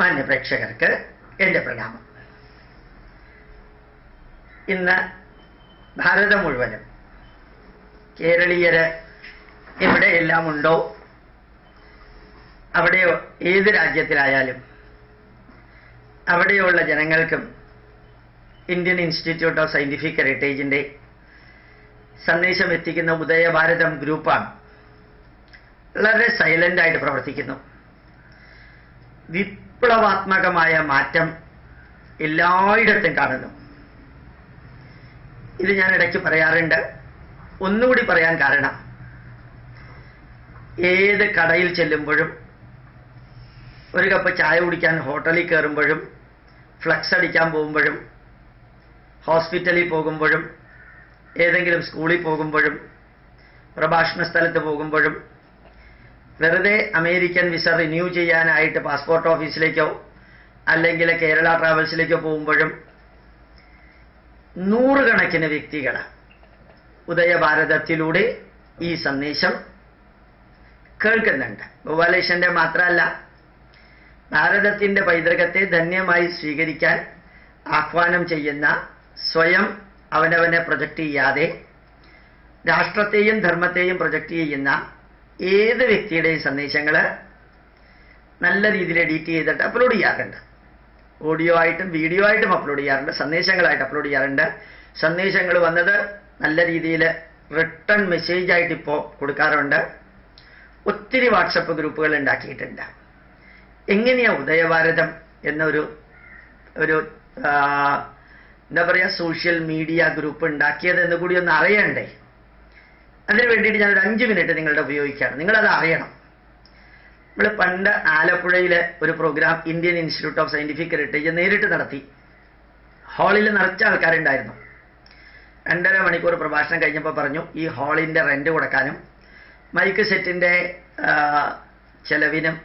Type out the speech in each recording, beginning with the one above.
മാന്യ പ്രേക്ഷകർക്ക് എന്റെ പ്രണാമം. ഇന്ന് ഭാരതം മുഴുവനും കേരളീയര് എവിടെയെല്ലാം ഉണ്ടോ? അവിടെ ഏത് രാജ്യത്തിലായാലും അവിടെയുള്ള ജനങ്ങൾക്കും ഇന്ത്യൻ ഇൻസ്റ്റിറ്റ്യൂട്ട് ഓഫ് സയന്റിഫിക് ഹെറിറ്റേജിന്റെ സന്ദേശം എത്തിക്കുന്ന ഉദയഭാരതം ഗ്രൂപ്പാണ്. വളരെ സൈലന്റ് ആയിട്ട് പ്രവർത്തിക്കുന്നു. വിപ്ലവാത്മകമായ മാറ്റം എല്ലായിടത്തും കാണുന്നു. ഇത് ഞാൻ ഇടയ്ക്ക് പറയാറുണ്ട്. ഒന്നുകൂടി പറയാൻ കാരണം ഏത് കടയിൽ ചെല്ലുമ്പോഴും ഒരു കപ്പ് ചായ കുടിക്കാൻ ഹോട്ടലിൽ കയറുമ്പോഴും ഫ്ലക്സ് അടിക്കാൻ പോകുമ്പോഴും ഹോസ്പിറ്റലിൽ പോകുമ്പോഴും ഏതെങ്കിലും സ്കൂളിൽ പോകുമ്പോഴും പ്രഭാഷണ സ്ഥലത്ത് പോകുമ്പോഴും വെറുതെ അമേരിക്കൻ വിസ റിന്യൂ ചെയ്യാനായിട്ട് പാസ്പോർട്ട് ഓഫീസിലേക്കോ അല്ലെങ്കിൽ കേരള ട്രാവൽസിലേക്കോ പോകുമ്പോഴും നൂറുകണക്കിന് വ്യക്തികൾ ഉദയഭാരതത്തിലൂടെ ഈ സന്ദേശം കേൾക്കുന്നുണ്ട്. ഗോപാലേഷന്റെ മാത്രമല്ല ഭാരതത്തിന്റെ പൈതൃകത്തെ ധന്യമായി സ്വീകരിക്കാൻ ആഹ്വാനം ചെയ്യുന്ന സ്വയം അവനവനെ പ്രൊജക്റ്റ് ചെയ്യാതെ രാഷ്ട്രത്തെയും ധർമ്മത്തെയും പ്രൊജക്റ്റ് ചെയ്യുന്ന ഏത് വ്യക്തിയുടെയും സന്ദേശങ്ങൾ നല്ല രീതിയിൽ എഡിറ്റ് ചെയ്തിട്ട് അപ്ലോഡ് ചെയ്യാറുണ്ട്. ഓഡിയോ ആയിട്ടും വീഡിയോ ആയിട്ടും അപ്ലോഡ് ചെയ്യാറുണ്ട്. സന്ദേശങ്ങളായിട്ട് അപ്ലോഡ് ചെയ്യാറുണ്ട്. സന്ദേശങ്ങൾ വന്നത് നല്ല രീതിയിൽ റിട്ടേൺ മെസ്സേജ് ആയിട്ട് ഇപ്പോൾ കൊടുക്കാറുണ്ട്. ഒത്തിരി വാട്സപ്പ് ഗ്രൂപ്പുകൾ ഉണ്ടാക്കിയിട്ടുണ്ട്. എങ്ങനെയാ ഉദയഭാരതം എന്നൊരു ഒരു എന്താ പറയുക സോഷ്യൽ മീഡിയ ഗ്രൂപ്പ് ഉണ്ടാക്കിയത് എന്ന് കൂടി ഒന്ന് അറിയണ്ടേ? അതിന് വേണ്ടിയിട്ട് ഞാനൊരു അഞ്ച് മിനിറ്റ് നിങ്ങളുടെ ഉപയോഗിക്കുകയാണ് നിങ്ങളത് അറിയണം. നമ്മൾ പണ്ട് ആലപ്പുഴയിലെ ഒരു program Indian institute of scientific heritage നേരിട്ട് നടത്തി. ഹാളിൽ നിറച്ച ആൾക്കാരുണ്ടായിരുന്നു. രണ്ടര മണിക്കൂർ പ്രഭാഷണം കഴിഞ്ഞപ്പോൾ പറഞ്ഞു ഈ ഹാളിന്റെ റെന്റ് കൊടുക്കാനും മൈക്ക് സെറ്റിന്റെ ചെലവിനും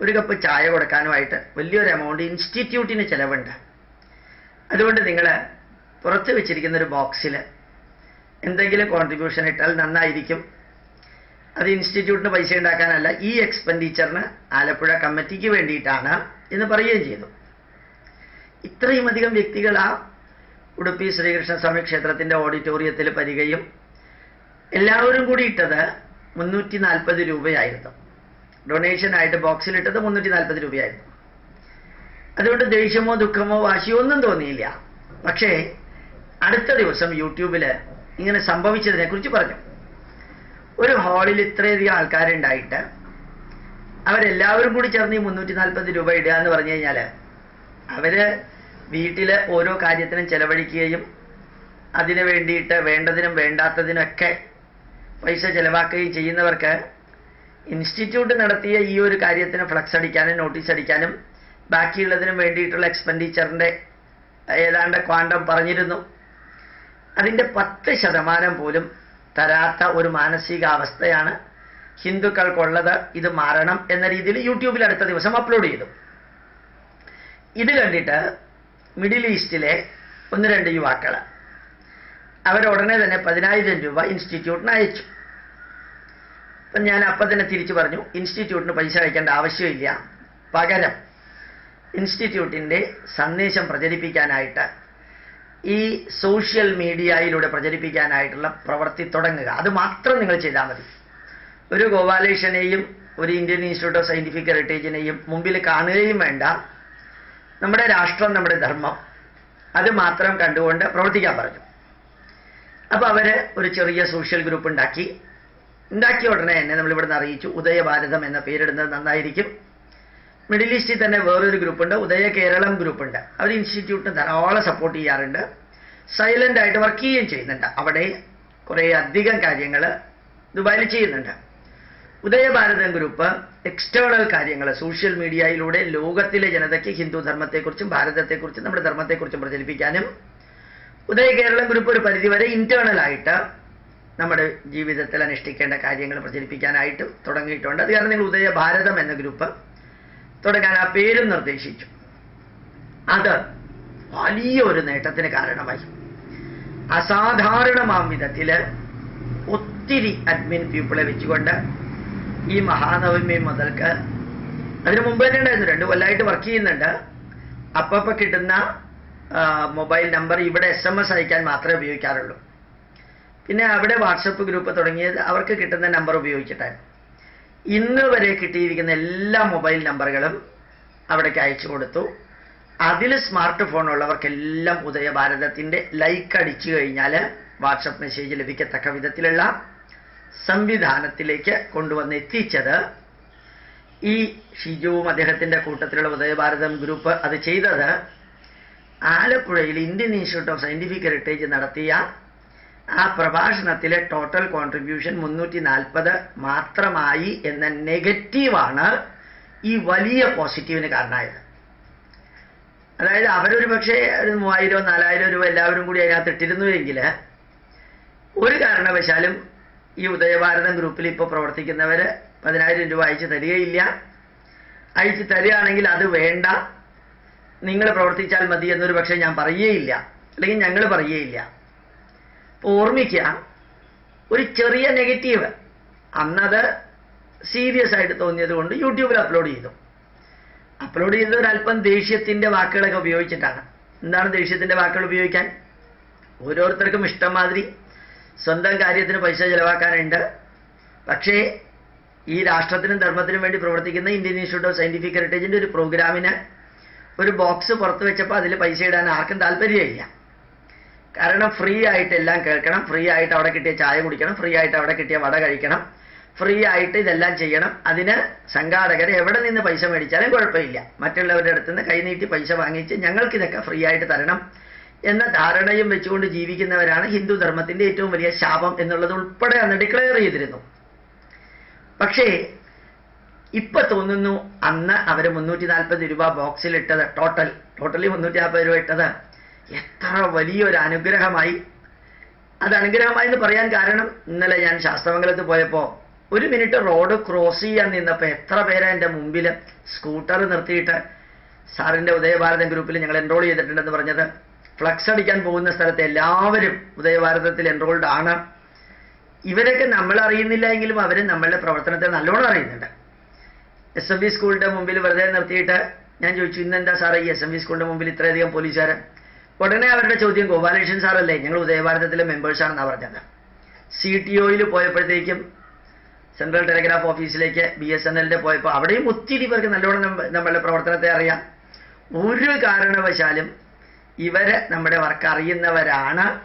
ഒരു കപ്പ് ചായ കൊടുക്കാനുമായിട്ട് വലിയൊരു എമൗണ്ട് ഇൻസ്റ്റിറ്റ്യൂട്ടിന് ചിലവുണ്ട്. അതുകൊണ്ട് നിങ്ങൾ പുറത്ത് വെച്ചിരിക്കുന്ന ഒരു ബോക്സിൽ എന്തെങ്കിലും കോൺട്രിബ്യൂഷൻ ഇട്ടാൽ നന്നായിരിക്കും. അത് ഇൻസ്റ്റിറ്റ്യൂട്ടിന് പൈസ ഉണ്ടാക്കാനല്ല ഈ എക്സ്പെൻഡിച്ചറിന് ആലപ്പുഴ കമ്മിറ്റിക്ക് വേണ്ടിയിട്ടാണ് എന്ന് പറയുകയും ചെയ്തു. ഇത്രയും അധികം വ്യക്തികൾ ആ ഉടുപ്പി ശ്രീകൃഷ്ണസ്വാമി ക്ഷേത്രത്തിന്റെ ഓഡിറ്റോറിയത്തിൽ വരികയും എല്ലാവരും കൂടി ഇട്ടത് മുന്നൂറ്റി നാൽപ്പത് രൂപയായിരുന്നു. ഡൊണേഷൻ ആയിട്ട് ബോക്സിൽ ഇട്ടത് മുന്നൂറ്റി നാൽപ്പത് രൂപയായിരുന്നു. അതുകൊണ്ട് ദേഷ്യമോ ദുഃഖമോ വാശിയോ ഒന്നും തോന്നിയില്ല. പക്ഷേ അടുത്ത ദിവസം യൂട്യൂബിൽ ഇങ്ങനെ സംഭവിച്ചതിനെ കുറിച്ച് പറഞ്ഞു. ഒരു ഹാളിൽ ഇത്രയധികം ആൾക്കാരുണ്ടായിട്ട് അവരെല്ലാവരും കൂടി ചേർന്ന് ഈ മുന്നൂറ്റി നാൽപ്പത് രൂപ ഇടുക എന്ന് പറഞ്ഞു കഴിഞ്ഞാൽ അവർ വീട്ടിലെ ഓരോ കാര്യത്തിനും ചെലവഴിക്കുകയും അതിനു വേണ്ടിയിട്ട് വേണ്ടതിനും വേണ്ടാത്തതിനൊക്കെ പൈസ ചെലവാക്കുകയും ചെയ്യുന്നവർക്ക് ഇൻസ്റ്റിറ്റ്യൂട്ട് നടത്തിയ ഈ ഒരു കാര്യത്തിന് ഫ്ലക്സ് അടിക്കാനും നോട്ടീസ് അടിക്കാനും ബാക്കിയുള്ളതിനും വേണ്ടിയിട്ടുള്ള എക്സ്പെൻഡിച്ചറിന്റെ ഏതാണ്ട് ക്വാണ്ടം പറഞ്ഞിരുന്നു. അതിന്റെ പത്ത് ശതമാനം പോലും തരാത്ത ഒരു മാനസികാവസ്ഥയാണ് ഹിന്ദുക്കൾക്കുള്ളത്. ഇത് മാറണം എന്ന രീതിയിൽ യൂട്യൂബിൽ അടുത്ത ദിവസം അപ്ലോഡ് ചെയ്തു. ഇത് കണ്ടിട്ട് മിഡിൽ ഈസ്റ്റിലെ ഒന്ന് രണ്ട് യുവാക്കൾ അവരുടനെ തന്നെ പതിനായിരം രൂപ ഇൻസ്റ്റിറ്റ്യൂട്ടിന് അയച്ചു. അപ്പം ഞാൻ അപ്പം തന്നെ തിരിച്ചു പറഞ്ഞു ഇൻസ്റ്റിറ്റ്യൂട്ടിന് പൈസ അയക്കേണ്ട ആവശ്യമില്ല. പകരം ഇൻസ്റ്റിറ്റ്യൂട്ടിന്റെ സന്ദേശം പ്രചരിപ്പിക്കാനായിട്ട് ഈ സോഷ്യൽ മീഡിയയിലൂടെ പ്രചരിപ്പിക്കാനായിട്ടുള്ള പ്രവൃത്തി തുടങ്ങുക. അത് മാത്രം നിങ്ങൾ ചെയ്താൽ മതി. ഒരു ഗോപാലേഷനെയും ഒരു ഇന്ത്യൻ ഇൻസ്റ്റിറ്റ്യൂട്ട് ഓഫ് സയന്റിഫിക് ഹെറിറ്റേജിനെയും മുമ്പിൽ കാണുകയും വേണ്ട. നമ്മുടെ രാഷ്ട്രം നമ്മുടെ ധർമ്മം അത് മാത്രം കണ്ടുകൊണ്ട് പ്രവർത്തിക്കാൻ പറഞ്ഞു. അപ്പോൾ അവർ ഒരു ചെറിയ സോഷ്യൽ ഗ്രൂപ്പ് ഉണ്ടാക്കി. ഉണ്ടാക്കിയ ഉടനെ തന്നെ നമ്മൾ ഇവിടുന്ന് അറിയിച്ചു ഉദയഭാരതം എന്ന പേരിടുന്നത് നന്നായിരിക്കും. മിഡിൽ ഈസ്റ്റിൽ തന്നെ വേറൊരു ഗ്രൂപ്പുണ്ട്. ഉദയ കേരളം ഗ്രൂപ്പുണ്ട്. അവർ ഇൻസ്റ്റിറ്റ്യൂട്ടിന് ധാരാളം സപ്പോർട്ട് ചെയ്യാറുണ്ട്. സൈലന്റ് ആയിട്ട് വർക്ക് ചെയ്യുകയും ചെയ്യുന്നുണ്ട്. അവിടെ കുറേ അധികം കാര്യങ്ങൾ ദുബായിൽ ചെയ്യുന്നുണ്ട്. ഉദയഭാരതം ഗ്രൂപ്പ് എക്സ്റ്റേണൽ കാര്യങ്ങൾ സോഷ്യൽ മീഡിയയിലൂടെ ലോകത്തിലെ ജനതയ്ക്ക് ഹിന്ദു ധർമ്മത്തെക്കുറിച്ചും ഭാരതത്തെക്കുറിച്ചും നമ്മുടെ ധർമ്മത്തെക്കുറിച്ചും പ്രചരിപ്പിക്കാനും ഉദയ കേരളം ഗ്രൂപ്പ് ഒരു പരിധിവരെ ആയിട്ട് നമ്മുടെ ജീവിതത്തിൽ അനുഷ്ഠിക്കേണ്ട കാര്യങ്ങൾ പ്രചരിപ്പിക്കാനായിട്ട് തുടങ്ങിയിട്ടുണ്ട്. അത് കാരണം നിങ്ങൾ ഉദയ ഭാരതം എന്ന ഗ്രൂപ്പ് തുടങ്ങാൻ ആ പേരും നിർദ്ദേശിച്ചു. അത് വലിയ ഒരു നേട്ടത്തിന് കാരണമായി. അസാധാരണമാം വിധത്തിൽ ഒത്തിരി അഡ്മിൻ പീപ്പിളെ വെച്ചുകൊണ്ട് ഈ മഹാനവമി മുതൽക്ക് അതിനു മുമ്പ് തന്നെ ഉണ്ടായിരുന്നു. രണ്ട് കൊല്ലമായിട്ട് വർക്ക് ചെയ്യുന്നുണ്ട്. അപ്പപ്പോൾ കിട്ടുന്ന മൊബൈൽ നമ്പർ ഇവിടെ എസ് എം എസ് അയക്കാൻ മാത്രമേ ഉപയോഗിക്കാറുള്ളൂ. പിന്നെ അവിടെ വാട്സപ്പ് ഗ്രൂപ്പ് തുടങ്ങിയത് അവർക്ക് കിട്ടുന്ന നമ്പർ ഉപയോഗിച്ചിട്ടെ ഇന്ന് വരെ കിട്ടിയിരിക്കുന്ന എല്ലാ മൊബൈൽ നമ്പറുകളും അവിടേക്ക് അയച്ചു കൊടുത്തു. അതിൽ സ്മാർട്ട് ഫോൺ ഉള്ളവർക്കെല്ലാം ഉദയഭാരതത്തിന്റെ ലൈക്ക് അടിച്ചു കഴിഞ്ഞാൽ വാട്സപ്പ് മെസ്സേജ് ലഭിക്കത്തക്ക വിധത്തിലുള്ള സംവിധാനത്തിലേക്ക് കൊണ്ടുവന്ന് എത്തിച്ചത് ഈ ഷിജുവും അദ്ദേഹത്തിന്റെ കൂട്ടത്തിലുള്ള ഉദയഭാരതം ഗ്രൂപ്പ് അത് ചെയ്തത് ആലപ്പുഴയിൽ Indian institute of scientific heritage നടത്തിയ ആ പ്രഭാഷണത്തിലെ ടോട്ടൽ കോൺട്രിബ്യൂഷൻ മുന്നൂറ്റി നാൽപ്പത് മാത്രമായി എന്ന നെഗറ്റീവാണ് ഈ വലിയ പോസിറ്റീവിന് കാരണമായത്. അതായത് അവരൊരു പക്ഷേ ഒരു മൂവായിരോ നാലായിരോ രൂപ എല്ലാവരും കൂടി അതിനകത്ത് ഇട്ടിരുന്നുവെങ്കിൽ ഒരു കാരണവശാലും ഈ ഉദയഭാരതം ഗ്രൂപ്പിൽ ഇപ്പോൾ പ്രവർത്തിക്കുന്നവർ പതിനായിരം രൂപ അയച്ചു തരികയില്ല. അയച്ചു തരികയാണെങ്കിൽ അത് വേണ്ട. നിങ്ങൾ പ്രവർത്തിച്ചാൽ മതി എന്നൊരു പക്ഷേ ഞാൻ പറയുകയില്ല. അല്ലെങ്കിൽ ഞങ്ങൾ പറയുകയില്ല. ഓർമ്മിക്കുക. ഒരു ചെറിയ നെഗറ്റീവ്. അന്നത് സീരിയസ് ആയിട്ട് തോന്നിയത് കൊണ്ട് യൂട്യൂബിൽ അപ്ലോഡ് ചെയ്തു. അപ്ലോഡ് ചെയ്തത് ഒരല്പം ദേഷ്യത്തിന്റെ വാക്കുകളൊക്കെ ഉപയോഗിച്ചിട്ടാണ്. എന്താണ് ദേഷ്യത്തിന്റെ വാക്കുകൾ ഉപയോഗിക്കാൻ? ഓരോരുത്തർക്കും ഇഷ്ടം മാതിരി സ്വന്തം കാര്യത്തിന് പൈസ ചിലവാക്കാനുണ്ട്. പക്ഷേ ഈ രാഷ്ട്രത്തിനും ധർമ്മത്തിനും വേണ്ടി പ്രവർത്തിക്കുന്ന ഇന്ത്യൻ ഇൻസ്റ്റിറ്റ്യൂട്ട് ഓഫ് സയന്റിഫിക് ഹെറിറ്റേജിന്റെ ഒരു പ്രോഗ്രാമിന് ഒരു ബോക്സ് പുറത്തു വെച്ചപ്പോൾ അതിൽ പൈസ ഇടാൻ ആർക്കും താല്പര്യമില്ല. കാരണം ഫ്രീ ആയിട്ട് എല്ലാം കേൾക്കണം ഫ്രീ ആയിട്ട് അവിടെ കിട്ടിയ ചായ കുടിക്കണം ഫ്രീ ആയിട്ട് അവിടെ കിട്ടിയ വട കഴിക്കണം ഫ്രീ ആയിട്ട് ഇതെല്ലാം ചെയ്യണം. അതിന് സംഘാടകർ എവിടെ നിന്ന് പൈസ മേടിച്ചാലും കുഴപ്പമില്ല. മറ്റുള്ളവരുടെ അടുത്ത് നിന്ന് കൈനീട്ടി പൈസ വാങ്ങിച്ച് ഞങ്ങൾക്ക് ഇതൊക്കെ ഫ്രീ ആയിട്ട് തരണം എന്ന ധാരണയും വെച്ചുകൊണ്ട് ജീവിക്കുന്നവരാണ് ഹിന്ദു ധർമ്മത്തിന്റെ ഏറ്റവും വലിയ ശാപം എന്നുള്ളത് ഉൾപ്പെടെ അന്ന് ഡിക്ലെയർ ചെയ്തിരുന്നു. പക്ഷേ ഇപ്പൊ തോന്നുന്നു അന്ന് അവർ മുന്നൂറ്റി നാൽപ്പത് രൂപ ബോക്സിൽ ഇട്ടത് ടോട്ടൽ ടോട്ടലി മുന്നൂറ്റി നാൽപ്പത് രൂപ ഇട്ടത് എത്ര വലിയൊരു അനുഗ്രഹമായി. അത് അനുഗ്രഹമായി എന്ന് പറയാൻ കാരണം ഇന്നലെ ഞാൻ ശാസ്ത്രമംഗലത്ത് പോയപ്പോൾ ഒരു മിനിറ്റ് റോഡ് ക്രോസ് ചെയ്യാൻ നിന്നപ്പോൾ എത്ര പേരാ എന്റെ മുമ്പിൽ സ്കൂട്ടർ നിർത്തിയിട്ട് സാറിന്റെ ഉദയഭാരതം ഗ്രൂപ്പിൽ ഞങ്ങൾ എൻറോൾ ചെയ്തിട്ടുണ്ടെന്ന് പറഞ്ഞത്. ഫ്ലക്സ് അടിക്കാൻ പോകുന്ന സ്ഥലത്ത് എല്ലാവരും ഉദയഭാരതത്തിൽ എൻറോൾഡ് ആണ്. ഇവരൊക്കെ നമ്മൾ അറിയുന്നില്ല എങ്കിലും അവർ നമ്മളുടെ പ്രവർത്തനത്തെ നല്ലോണം അറിയുന്നുണ്ട്. എസ് എം ബി സ്കൂളിന്റെ മുമ്പിൽ വെറുതെ നിർത്തിയിട്ട് ഞാൻ ചോദിച്ചു ഇന്നെന്താ സാറേ ഈ എസ് എം ബി സ്കൂളിന്റെ മുമ്പിൽ ഇത്രയധികം പോലീസുകാരൻ ഉടനെ അവരുടെ ചോദ്യം ഗോപാലകൃഷ്ണൻ സാറല്ലേ? ഞങ്ങൾ ഉദയഭാരതത്തിലെ മെമ്പേഴ്സാണെന്നാണ് പറഞ്ഞത്. സി ടി ഒയിൽ പോയപ്പോഴത്തേക്കും സെൻട്രൽ ടെലിഗ്രാഫ് ഓഫീസിലേക്ക് ബി എസ് എൻ എല്ലിന്റെ പോയപ്പോൾ അവിടെയും ഒത്തിരി പേർക്ക് നല്ലോണം നമ്മ- നമ്മളുടെ പ്രവർത്തനത്തെ അറിയാം. ഒരു കാരണവശാലും ഇവരെ നമ്മുടെ വർക്ക് അറിയുന്നവരാണ്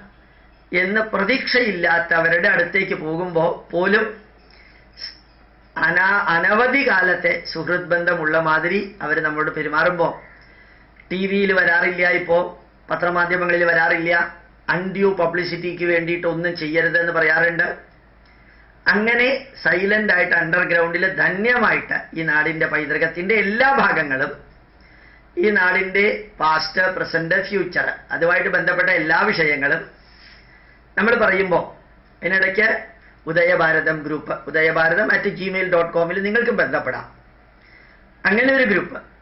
എന്ന് പ്രതീക്ഷയില്ലാത്തവരുടെ അടുത്തേക്ക് പോകുമ്പോൾ പോലും അനാ അനവധി കാലത്തെ സുഹൃത് ബന്ധമുള്ള മാതിരി അവർ നമ്മളോട് പെരുമാറുമ്പോൾ ടി വിയിൽ വരാറില്ല ഇപ്പോൾ പത്രമാധ്യമങ്ങളിൽ വരാറില്ല. അൺഡ്യൂ പബ്ലിസിറ്റിക്ക് വേണ്ടിയിട്ട് ഒന്നും ചെയ്യരുതെന്ന് പറയാറുണ്ട്. അങ്ങനെ സൈലന്റ് ആയിട്ട് അണ്ടർഗ്രൗണ്ടിൽ ധന്യമായിട്ട് ഈ നാടിന്റെ പൈതൃകത്തിന്റെ എല്ലാ ഭാഗങ്ങളും ഈ നാടിന്റെ പാസ്റ്റ് പ്രസന്റ് ഫ്യൂച്ചർ അതുമായിട്ട് ബന്ധപ്പെട്ട എല്ലാ വിഷയങ്ങളും നമ്മൾ പറയുമ്പോൾ അതിനിടയ്ക്ക് Udayabharatham group Udayabharatham at Gmail dot കോമിൽ നിങ്ങൾക്കും ബന്ധപ്പെടാം. അങ്ങനെ ഒരു ഗ്രൂപ്പ്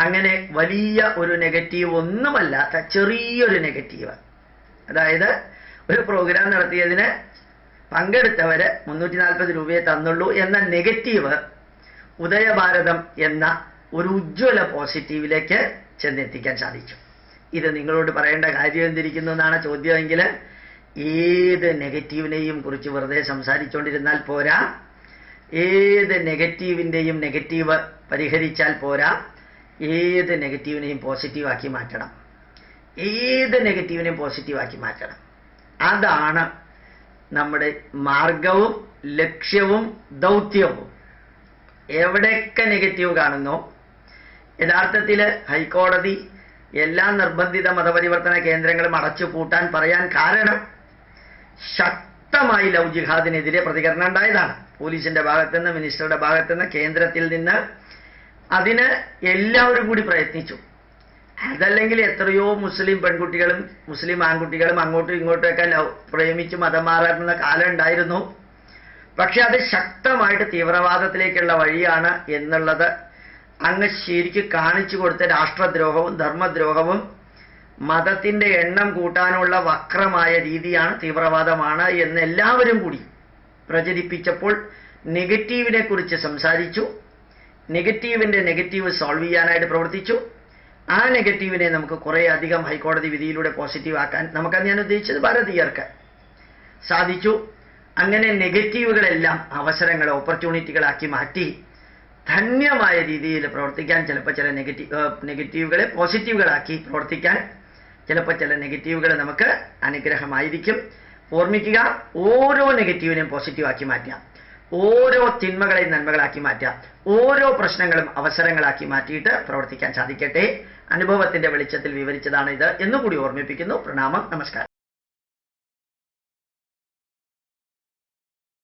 അങ്ങനെ വലിയ ഒരു നെഗറ്റീവ് ഒന്നുമല്ലാത്ത ചെറിയൊരു നെഗറ്റീവ് അതായത് ഒരു പ്രോഗ്രാം നടത്തിയതിന് പങ്കെടുത്തവര് മുന്നൂറ്റി നാൽപ്പത് രൂപയെ തന്നുള്ളൂ എന്ന നെഗറ്റീവ് ഉദയഭാരതം എന്ന ഒരു ഉജ്ജ്വല പോസിറ്റീവിലേക്ക് ചെന്നെത്തിക്കാൻ സാധിച്ചു. ഇത് നിങ്ങളോട് പറയേണ്ട കാര്യം എന്തിരിക്കുന്നു എന്നാണ് ചോദ്യമെങ്കിൽ ഏത് നെഗറ്റീവിനെയും കുറിച്ച് വെറുതെ സംസാരിച്ചുകൊണ്ടിരുന്നാൽ പോരാ. ഏത് നെഗറ്റീവിന്റെയും നെഗറ്റീവ് പരിഹരിച്ചാൽ പോരാ. ഏത് നെഗറ്റീവിനെയും പോസിറ്റീവാക്കി മാറ്റണം. ഏത് നെഗറ്റീവിനെയും പോസിറ്റീവാക്കി മാറ്റണം. അതാണ് നമ്മുടെ മാർഗവും ലക്ഷ്യവും ദൗത്യവും. എവിടെയൊക്കെ നെഗറ്റീവ് കാണുന്നു യഥാർത്ഥത്തിൽ ഹൈക്കോടതി എല്ലാ നിർബന്ധിത മതപരിവർത്തന കേന്ദ്രങ്ങളും അടച്ചു പൂട്ടാൻ പറയാൻ കാരണം ശക്തമായി ലവ് ജിഹാദിനെതിരെ പ്രതികരണം ഉണ്ടായതാണ്. പോലീസിന്റെ ഭാഗത്തുനിന്ന് മിനിസ്റ്ററുടെ ഭാഗത്തുനിന്ന് കേന്ദ്രത്തിൽ നിന്ന് അതിന് എല്ലാവരും കൂടി പ്രയത്നിച്ചു. അതല്ലെങ്കിൽ എത്രയോ മുസ്ലിം പെൺകുട്ടികളും മുസ്ലിം ആൺകുട്ടികളും അങ്ങോട്ടും ഇങ്ങോട്ടുമൊക്കെ പ്രേമിച്ച് മതം മാറാറുന്ന കാലം ഉണ്ടായിരുന്നു. പക്ഷെ അത് ശക്തമായിട്ട് തീവ്രവാദത്തിലേക്കുള്ള വഴിയാണ് എന്നുള്ളത് അങ്ങ് ശരിക്ക് കാണിച്ചു കൊടുത്ത രാഷ്ട്രദ്രോഹവും ധർമ്മദ്രോഹവും മതത്തിന്റെ എണ്ണം കൂട്ടാനുള്ള വക്രമായ രീതിയാണ് തീവ്രവാദമാണ് എന്ന് എല്ലാവരും കൂടി പ്രചരിപ്പിച്ചപ്പോൾ നെഗറ്റീവിനെ കുറിച്ച് സംസാരിച്ചു. നെഗറ്റീവിന്റെ നെഗറ്റീവ് സോൾവ് ചെയ്യാനായിട്ട് പ്രവർത്തിച്ചു. ആ നെഗറ്റീവിനെ നമുക്ക് കുറേ അധികം ഹൈക്കോടതി വിധിയിലൂടെ പോസിറ്റീവ് ആക്കാൻ നമുക്കത് ഞാൻ ഉദ്ദേശിച്ചത് ഭാരതീയർക്ക് സാധിച്ചു. അങ്ങനെ നെഗറ്റീവുകളെല്ലാം അവസരങ്ങൾ ഓപ്പർച്യൂണിറ്റികളാക്കി മാറ്റി ധന്യമായ രീതിയിൽ പ്രവർത്തിക്കാൻ ചിലപ്പോൾ ചില നെഗറ്റീവ് നെഗറ്റീവുകളെ പോസിറ്റീവുകളാക്കി പ്രവർത്തിക്കാൻ ചിലപ്പോൾ ചില നെഗറ്റീവുകൾ നമുക്ക് അനുഗ്രഹമായിരിക്കും. ഓർമ്മിക്കുക ഓരോ നെഗറ്റീവിനെയും പോസിറ്റീവാക്കി മാറ്റാം ഓരോ തിന്മകളെയും നന്മകളാക്കി മാറ്റുക. ഓരോ പ്രശ്നങ്ങളും അവസരങ്ങളാക്കി മാറ്റിയിട്ട് പ്രവർത്തിക്കാൻ സാധിക്കട്ടെ. അനുഭവത്തിന്റെ വെളിച്ചത്തിൽ വിവരിച്ചതാണ് ഇത്. എന്നുകൂടി ഓർമ്മിപ്പിക്കുന്നു. പ്രണാമം. നമസ്കാരം.